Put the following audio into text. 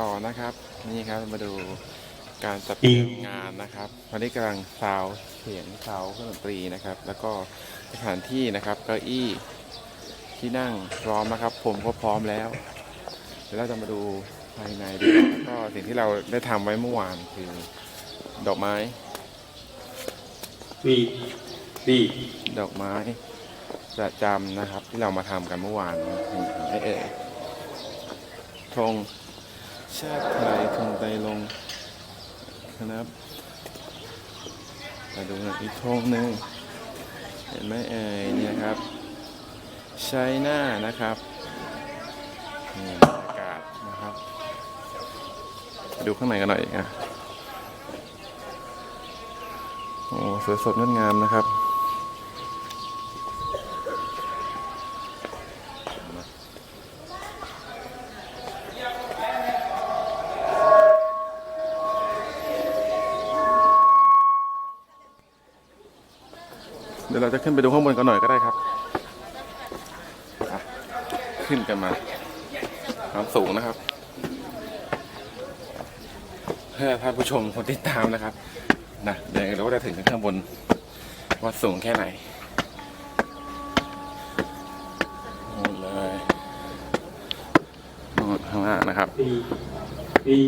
ต่อนะครับ นี่ครับมาดูการจัดเตรียมงานนะครับวันนี้กำลังซาวด์เสียงซาวด์เครื่องดนตรีนะครับ แล้วก็สถานที่นะครับเก้าอี้ที่นั่งพร้อมนะครับ ผมก็พร้อมแล้วเดี๋ยวเราจะมาดูภายในดีกว่าแล้วก็สิ่งที่เราได้ทำไว้เมื่อวานคือดอกไม้วีวีดอกไม้ประจำนะครับ ที่เรามาทำกันเมื่อวานเอ่ยเอ่ยธง ชาติไทยธงไตลงค์นะครับมาดูหน่อยอีกธงหนึ่งเห็นไหมเอ่ยเนี่ยครับไชน่านะครับนี่บรรยากาศนะครับไปดูข้างในกันหน่อยอะโอ้สวยสดงดงามนะครับ เดี๋ยวเราจะขึ้นไปดูข้างบนกันหน่อยก็ได้ครับขึ้นกันมาความสูงนะครับเพื่อท่านผู้ชมคนติดตามนะครับนะเดี๋ยวเราก็จะถึงข้างบนว่าสูงแค่ไหนนู่นเลยนู่นข้างล่างนะครับวีวี